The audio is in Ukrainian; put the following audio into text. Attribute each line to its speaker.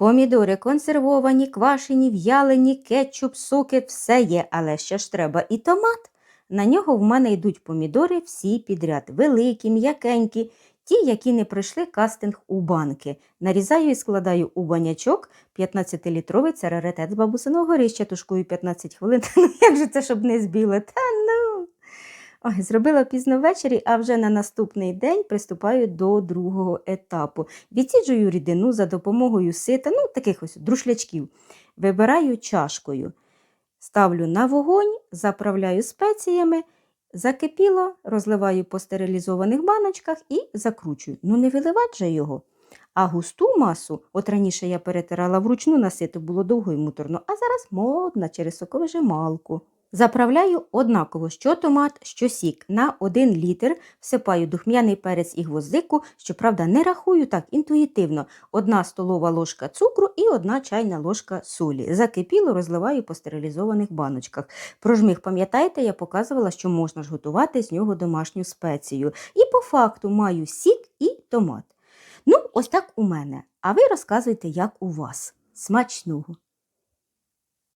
Speaker 1: Помідори консервовані, квашені, в'ялені, кетчуп, соки, все є, але ще ж треба і томат. На нього в мене йдуть помідори всі підряд, великі, м'якенькі, ті, які не пройшли кастинг у банки. Нарізаю і складаю у банячок 15-літровий це з бабусиного горища, тушкую 15 хвилин. Ну як же це, щоб не збіло? Та. Ой, зробила пізно ввечері, а вже на наступний день приступаю до другого етапу. Відсіджую рідину за допомогою сита, ну, таких ось друшлячків. Вибираю чашкою. Ставлю на вогонь, заправляю спеціями, закипіло, розливаю по стерилізованих баночках і закручую. Ну, не виливать же його. А густу масу, от раніше я перетирала вручну на сито, було довго і муторно, а зараз модна через соковижималку. Заправляю однаково що томат, що сік. На 1 літр всипаю духмяний перець і гвоздику, щоправда, не рахую так інтуїтивно. Одна столова ложка цукру і одна чайна ложка солі. Закипіло, розливаю по стерилізованих баночках. Про жмих, пам'ятаєте, я показувала, що можна ж готувати з нього домашню спецію. І по факту маю сік і томат. Ну, ось так у мене. А ви розказуйте, як у вас. Смачного!